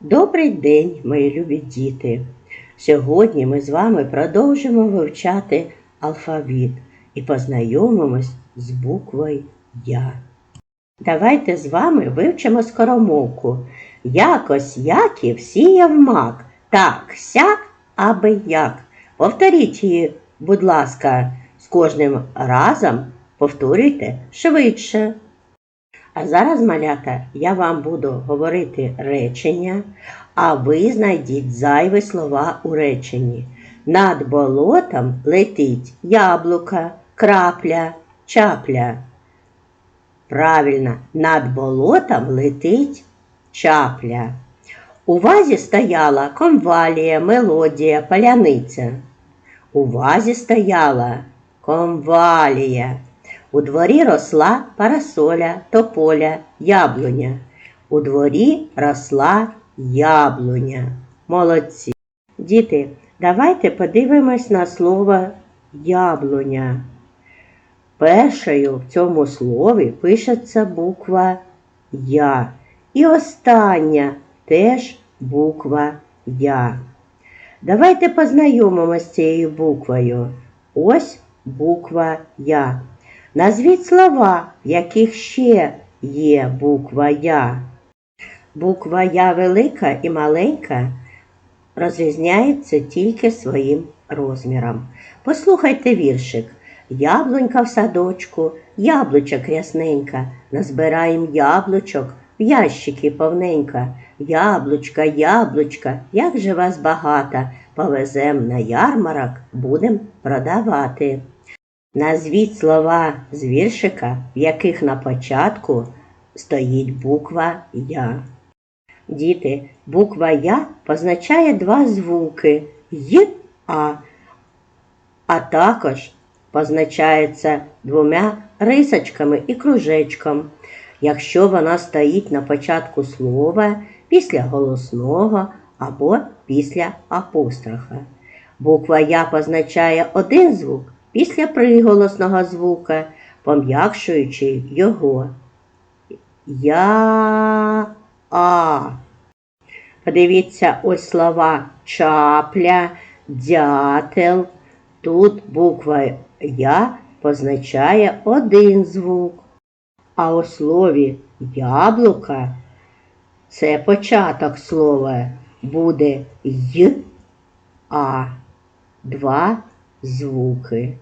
Добрий день, мої любі діти! Сьогодні ми з вами продовжимо вивчати алфавіт і познайомимось з буквою Я. Давайте з вами вивчимо скоромовку. Якось Яків сіяв мак, так, сяк, аби як. Повторіть її, будь ласка, з кожним разом повторюйте швидше. А зараз, малята, я вам буду говорити речення, а ви знайдіть зайві слова у реченні. Над болотом летить яблука, крапля, чапля. Правильно, над болотом летить чапля. У вазі стояла конвалія, мелодія, паляниця. У вазі стояла конвалія. У дворі росла парасоля, тополя, яблуня. У дворі росла яблуня. Молодці. Діти, давайте подивимось на слово яблуня. Першою в цьому слові пишеться буква Я. І остання теж буква Я. Давайте познайомимося з цією буквою. Ось буква Я. Назвіть слова, в яких ще є буква Я. Буква Я велика і маленька розрізняється тільки своїм розміром. Послухайте віршик. Яблунька в садочку, яблучок рясненька, назбираєм яблучок, в ящики повненько. Яблучка, яблучка, як же вас багато, повезем на ярмарок, будем продавати. Назвіть слова з віршика, в яких на початку стоїть буква Я. Діти, буква Я позначає два звуки Й А, а також позначається двома рисочками і кружечком. Якщо вона стоїть на початку слова після голосного або після апострофа. Буква Я позначає один звук після приголосного звука, пом'якшуючи його. Я а. Подивіться ось слова чапля, дятел. Тут буква Я позначає один звук. А у слові яблука це початок слова буде й а. Два звуки.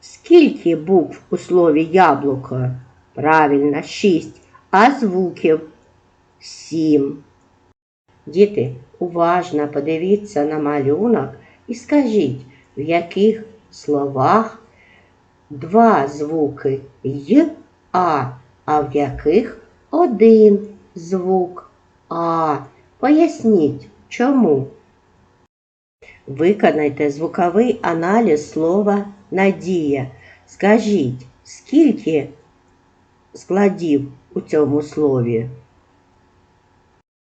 Скільки букв у слові яблуко? Правильно, шість, а звуків сім. Діти, уважно подивіться на малюнок і скажіть, в яких словах два звуки й а, а в яких один звук а. Поясніть, чому. Виконайте звуковий аналіз слова надія. Скажіть, скільки складів у цьому слові?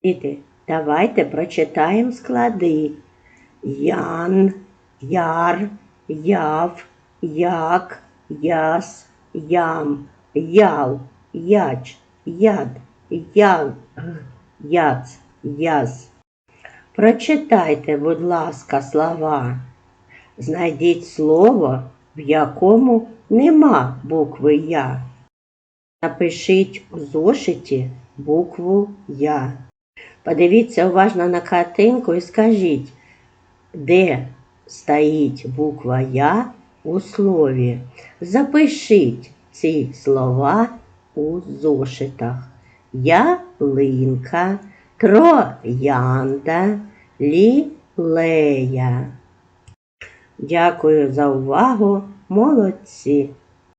Діти, давайте прочитаємо склади. Ян, яр, яв, як, яс, ям, ял, яч, яд, ял, яц, яз. Прочитайте, будь ласка, слова. Знайдіть слово, в якому нема букви Я. Напишіть у зошиті букву Я. Подивіться уважно на картинку і скажіть, де стоїть буква Я у слові. Запишіть ці слова у зошитах. Ялинка, троянда, лілея. Дякую за увагу, молодці!